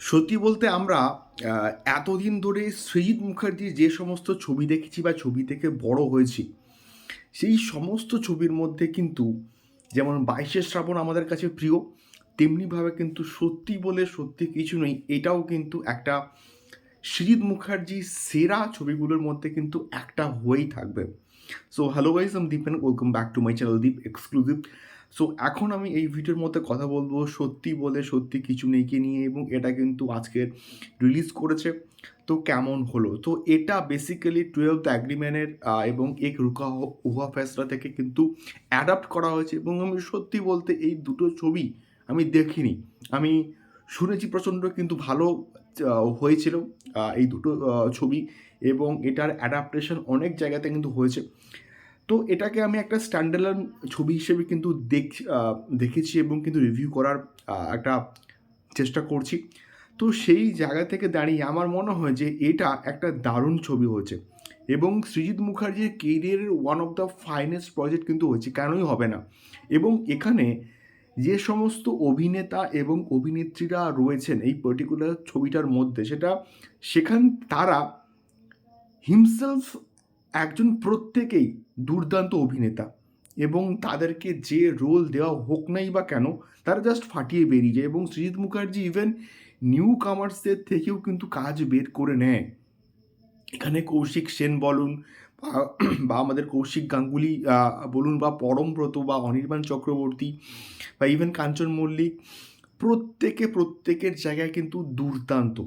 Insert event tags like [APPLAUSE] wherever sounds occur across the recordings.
সত্যি বলতে আমরা এতদিন ধরে সৃজিৎ মুখার্জির যে সমস্ত ছবি দেখেছি বা ছবি থেকে বড় হয়েছি, সেই সমস্ত ছবির মধ্যে কিন্তু যেমন বাইশে শ্রাবণ আমাদের কাছে প্রিয় তেমনিভাবে কিন্তু সত্যি বলে সত্যি কিছু নেই, এটাও কিন্তু একটা সৃজিৎ মুখার্জির সেরা ছবিগুলোর মধ্যে কিন্তু একটা হয়েই থাকবে। So hello guys um Deep welcome back to my channel Deep exclusive so এখন আমি এই ভিডিওর মধ্যে কথা বলব সত্যি বলে, সত্যি কিছু নেইকে নিয়ে এবং এটা কিন্তু আজকের রিলিজ করেছে। তো কেমন হলো? তো এটা বেসিক্যালি টুয়েলভ অ্যাগ্রিমেন্টের এবং এক রুকা উহা ফেসলা থেকে কিন্তু অ্যাডাপ্ট করা হয়েছে এবং আমি সত্যি বলতে এই দুটো ছবি আমি দেখিনি। আমি শুনেছি প্রচণ্ড, কিন্তু ভালো হয়েছিল এই দুটো ছবি এবং এটার অ্যাডাপ্টেশন অনেক জায়গাতে কিন্তু হয়েছে। তো এটাকে আমি একটা স্ট্যান্ডার্ড ছবি হিসেবে কিন্তু দেখ দেখেছি এবং কিন্তু রিভিউ করার একটা চেষ্টা করছি। তো সেই জায়গা থেকে দাঁড়িয়ে আমার মনে হয় যে এটা একটা দারুণ ছবি হয়েছে এবং সৃজিৎ মুখার্জির কেরিয়ারের one of the finest project কিন্তু হয়েছে, কেনই হবে না। এবং এখানে যে সমস্ত অভিনেতা এবং অভিনেত্রীরা রয়েছেন এই পার্টিকুলার ছবিটার মধ্যে, সেটা সেখান তারা হিমসেলফ একজন প্রত্যেকেই দুর্দান্ত অভিনেতা এবং তাদেরকে যে রোল দেওয়া হোক নাই বা কেন, তারা জাস্ট ফাটিয়ে বেরিয়ে যায় এবং সৃজিৎ মুখার্জি ইভেন নিউ কামার্সদের থেকেও কিন্তু কাজ বের করে নেয়। এখানে কৌশিক সেন বলুন বা- আমাদের [CLEARS THROAT] কৌশিক গাঙ্গুলি বলুন বা পরমব্রত বা অনির্বাণ চক্রবর্তী বা ইভেন কাঞ্চন মল্লিক, প্রত্যেকে প্রত্যেকের জায়গায় কিন্তু দুর্দান্ত।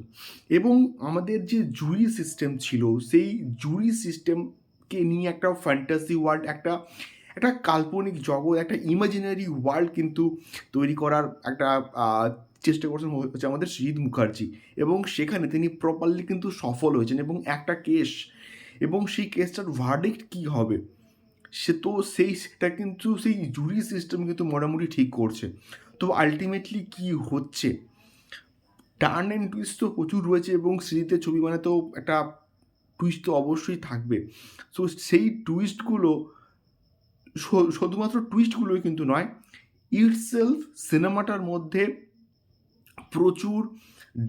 এবং আমাদের যে জুরি সিস্টেম ছিল, সেই জুরি সিস্টেমকে নিয়ে একটা ফ্যান্টাসি ওয়ার্ল্ড একটা একটা কাল্পনিক জগৎ, একটা ইমাজিনারি ওয়ার্ল্ড কিন্তু তৈরি করার একটা চেষ্টা করছেন হচ্ছে আমাদের শহীদ মুখার্জি। এবং সেখানে তিনি প্রপারলি কিন্তু সফল হয়েছেন এবং একটা কেস এবং সেই কেসটার ভার্ডিক্ট কী হবে? সে তো সেই, সেটা কিন্তু সেই জুরি সিস্টেম কিন্তু মোটামুটি ঠিক করছে। তো আলটিমেটলি কি হচ্ছে? টার্ন অ্যান্ড টুইস্ট তো প্রচুর রয়েছে এবং সিরিজের ছবি মানে তো একটা টুইস্ট তো অবশ্যই থাকবে। সো সেই টুইস্টগুলো শুধুমাত্র টুইস্টগুলোই কিন্তু নয় ইটসেলফ সিনেমাটার মধ্যে প্রচুর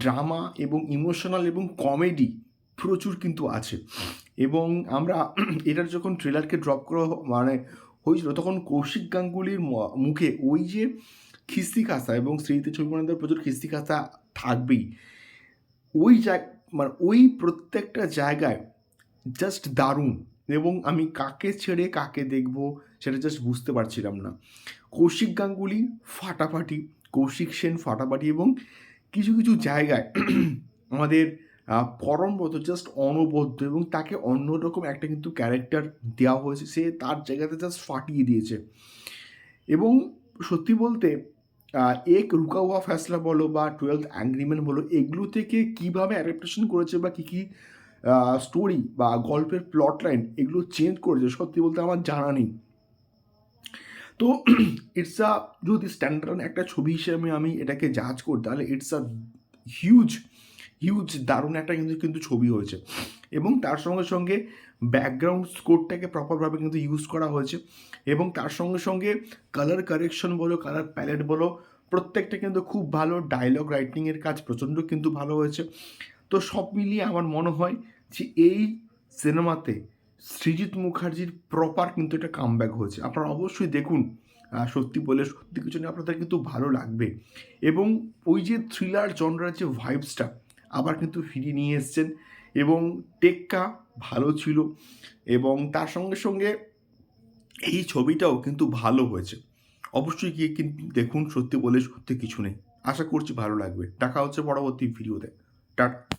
ড্রামা এবং ইমোশনাল এবং কমেডি প্রচুর কিন্তু আছে। এবং আমরা এটার যখন ট্রেলারকে ড্রপ করা মানে হয়েছিল, তখন কৌশিক গাঙ্গুলির মুখে ওই যে খিস্তি খাসা এবং স্মৃতি ছবি বানাতে প্রচুর খিস্তি খাসা থাকবেই। ওই জায় মানে ওই প্রত্যেকটা জায়গায় জাস্ট দারুণ। এবং আমি কাকে ছেড়ে কাকে দেখব সেটা জাস্ট বুঝতে পারছিলাম না। কৌশিক গাঙ্গুলি ফাটাফাটি, কৌশিক সেন ফাটাফাটি এবং কিছু কিছু জায়গায় আমাদের পরমব্রত জাস্ট অনবদ্য এবং তাকে অন্যরকম একটা কিন্তু ক্যারেক্টার দেওয়া হয়েছে, সে তার জায়গাতে জাস্ট ফাটিয়ে দিয়েছে। এবং সত্যি বলতে এক রুকা হুয়া ফ্যাসলা বলো বা টুয়েলথ অ্যাগ্রিমেন্ট বলো, এগুলো থেকে কীভাবে অ্যাডাপ্টেশন করেছে বা কী কী স্টোরি বা গল্পের প্লট লাইন এগুলো চেঞ্জ করেছে, সত্যি বলতে আমার জানা নেই। তো [CLEARS THROAT] ইটস আ যদি স্ট্যান্ডার্ড একটা ছবি হিসেবে আমি এটাকে জাজ করি, তাহলে ইটস আ হিউজ হিউজ দারুণ একটা কিন্তু কিন্তু ছবি হয়েছে। এবং তার সঙ্গে সঙ্গে ব্যাকগ্রাউন্ড স্কোরটাকে প্রপারভাবে কিন্তু ইউজ করা হয়েছে। এবং তার সঙ্গে সঙ্গে কালার কারেকশন বলো কালার প্যালেট বলো, প্রত্যেকটা কিন্তু খুব ভালো ডায়লগ রাইটিংয়ের কাজ প্রচণ্ড কিন্তু ভালো হয়েছে। তো সব মিলিয়ে আমার মনে হয় যে এই সিনেমাতে সৃজিৎ মুখার্জির প্রপার কিন্তু একটা কামব্যাক হয়েছে। আপনারা অবশ্যই দেখুন। সত্যি বলে সত্যি কিছু নিয়ে আপনাদের কিন্তু ভালো লাগবে। এবং ওই যে থ্রিলার জনরার যে ভাইবসটা আবার কিন্তু ফিরিয়ে নিয়ে এসছেন এবং টেক্কা ভালো ছিল এবং তার সঙ্গে সঙ্গে এই ছবিটাও কিন্তু ভালো হয়েছে। অবশ্যই গিয়ে কিন্তু দেখুন, সত্যি বলে সত্যি কিছু নেই। আশা করছি ভালো লাগবে। টাকা হচ্ছে পরবর্তী ভিডিওতে। টাটা।